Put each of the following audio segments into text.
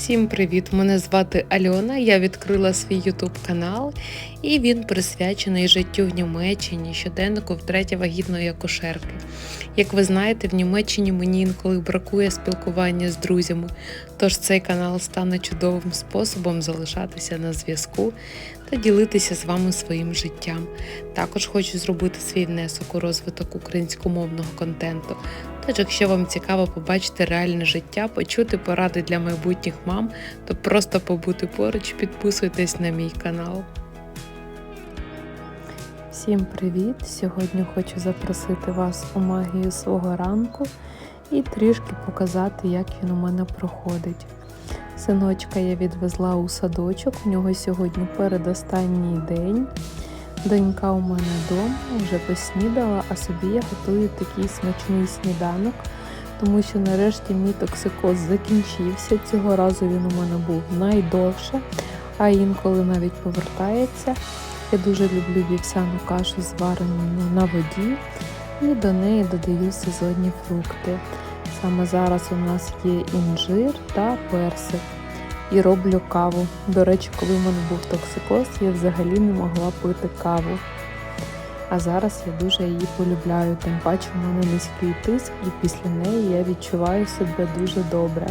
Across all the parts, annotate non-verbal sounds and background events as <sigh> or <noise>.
Всім привіт! Мене звати Альона. Я відкрила свій ютуб канал, і він присвячений життю в Німеччині, щоденнику втретє вагітної акушерки. Як ви знаєте, в Німеччині мені інколи бракує спілкування з друзями, тож цей канал стане чудовим способом залишатися на зв'язку та ділитися з вами своїм життям. Також хочу зробити свій внесок у розвиток українськомовного контенту. Тож, якщо вам цікаво побачити реальне життя, почути поради для майбутніх мам, то просто побути поруч, підписуйтесь на мій канал. Всім привіт! Сьогодні хочу запросити вас у магію свого ранку і трішки показати, як він у мене проходить. Синочка я відвезла у садочок, у нього сьогодні передостанній день. Донька у мене вдома вже поснідала, а собі я готую такий смачний сніданок, тому що нарешті мій токсикоз закінчився. Цього разу він у мене був найдовше, а інколи навіть повертається. Я дуже люблю вівсяну кашу зварену на воді і до неї додаю сезонні фрукти. Саме зараз у нас є інжир та персик. І роблю каву. До речі, коли в мене був токсикоз, я взагалі не могла пити каву. А зараз я дуже її полюбляю, тим паче в мене низький тиск, і після неї я відчуваю себе дуже добре.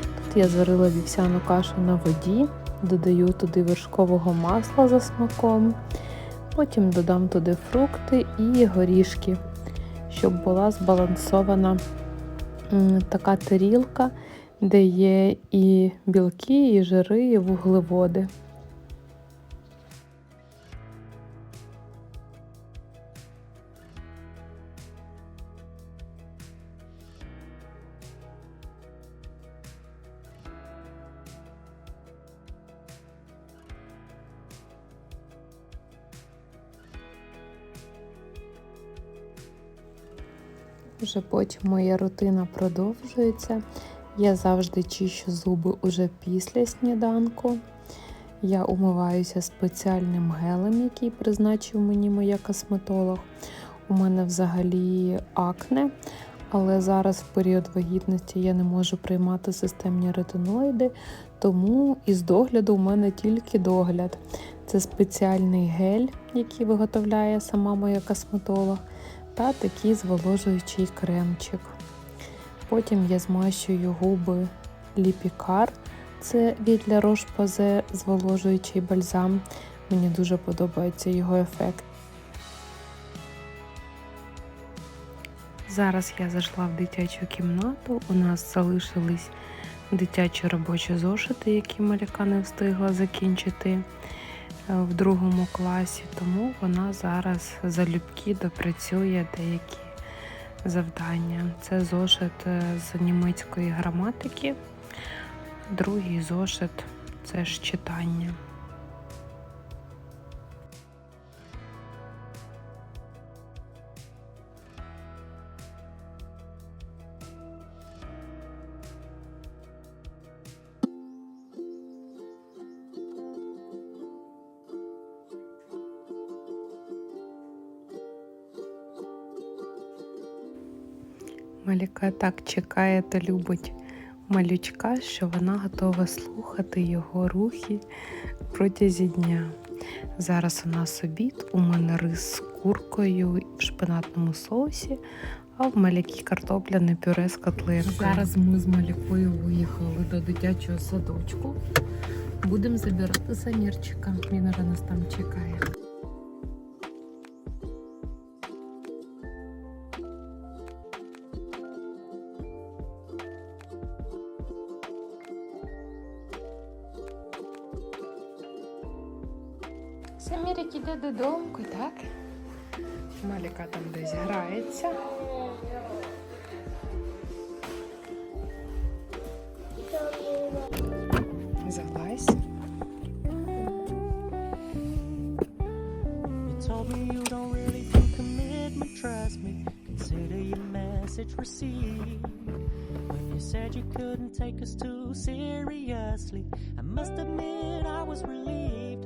Тут я зварила вівсяну кашу на воді, додаю туди вершкового масла за смаком, потім додам туди фрукти і горішки, щоб була збалансована така тарілка де є і білки, і жири, і вуглеводи. Вже потім моя рутина продовжується. Я завжди чищу зуби уже після сніданку. Я умиваюся спеціальним гелем, який призначив мені моя косметолог. У мене взагалі акне, але зараз в період вагітності я не можу приймати системні ретиноїди, тому із догляду у мене тільки догляд. Це спеціальний гель, який виготовляє сама моя косметолог, та такий зволожуючий кремчик. Потім я змащую губи ліпікар. Це від для Roche-Posay зволожуючий бальзам. Мені дуже подобається його ефект. Зараз я зайшла в дитячу кімнату. У нас залишились дитячі робочі зошити, які Маляка не встигла закінчити в другому класі, тому вона зараз залюбки допрацює деякі завдання. Це зошит з німецької граматики, другий зошит це ж читання. Маліка так чекає та любить малючка, що вона готова слухати його рухи протязі дня. Зараз у нас обід, у мене рис з куркою в шпинатному соусі, а в малякі картопляне пюре з котлеткою. Зараз ми з малякою виїхали до дитячого садочку. Будемо забирати Самірчика. Він вже нас там чекає. Самірик іде додому, так? Маліка там десь грається. Залазь. You told me you don't really do commitment, trust me. Consider your message received. When you said you couldn't take us too seriously, I must admit I was relieved.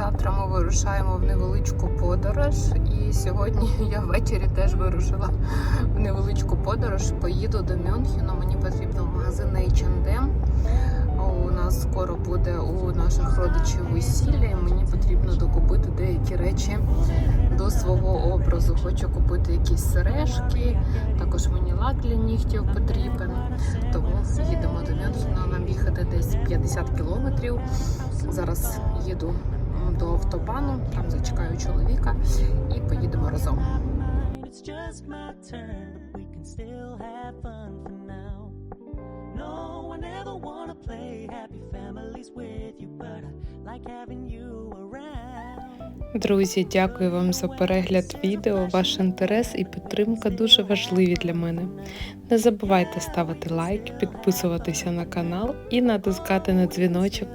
Завтра ми вирушаємо в невеличку подорож, і сьогодні <laughs> я ввечері теж вирушила в невеличку подорож. Поїду до Мюнхену. Мені потрібно в магазин H&M. У нас скоро буде у наших родичів весілля, і мені потрібно докупити деякі речі до свого образу. Хочу купити якісь сережки, також мені лак для нігтів потрібен. Тому їдемо до Мюнхена. Нам їхати десь 50 кілометрів. Зараз їду до автобану, там зачекаю чоловіка і поїдемо разом. It's just my turn, we can still have fun for now. No, I never wanna play happy families with you, but I like having you around. Друзі, дякую вам за перегляд відео. Ваш інтерес і підтримка дуже важливі для мене. Не забувайте ставити лайк, підписуватися на канал і натискати на дзвіночок,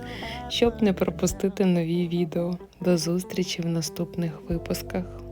щоб не пропустити нові відео. До зустрічі в наступних випусках.